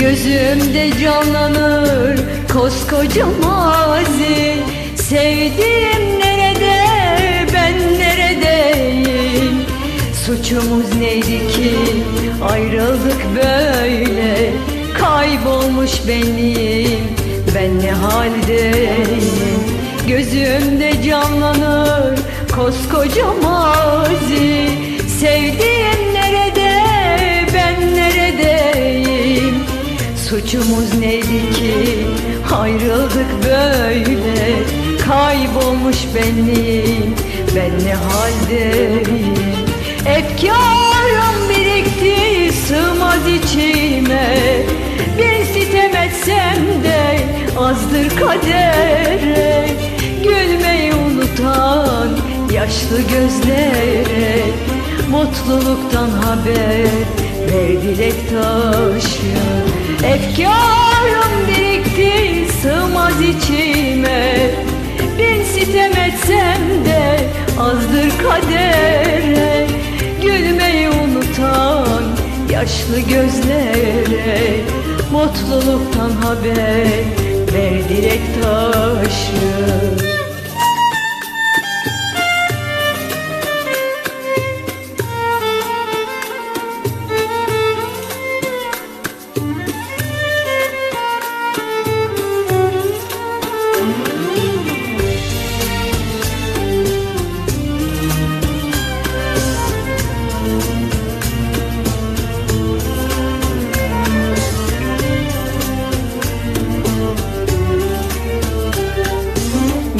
Gözümde canlanır koskoca mazi. Sevdiğim nerede ben neredeyim? Suçumuz neydi ki ayrıldık böyle? Kaybolmuş benim ben ne haldeyim? Gözümde canlanır koskoca mazi. Sevdiğim Suçumuz neydi ki? Ayrıldık böyle. Kaybolmuş benim. Ben ne haldeyim? Efkarım birikti sığmaz içime. Bir sitem etsem de azdır kadere. Gülmeyi unutan yaşlı gözlere. Mutluluktan haber ver dilek Efkarım birikti sığmaz içime. Bin sitem etsem de azdır kadere. Gülmeyi unutan yaşlı gözlere Mutluluktan haber ver dilek taşı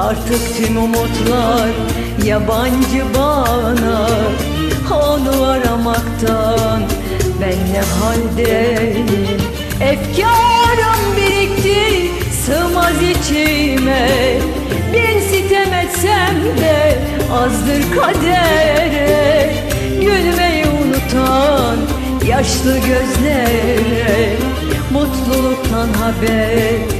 Artık tüm umutlar yabancı bana. Onu aramaktan ben ne haldeyim Efkarım birikti sığmaz içime. Bin sitem etsem de azdır kadere. Gülmeyi unutan yaşlı gözlere Mutluluktan haber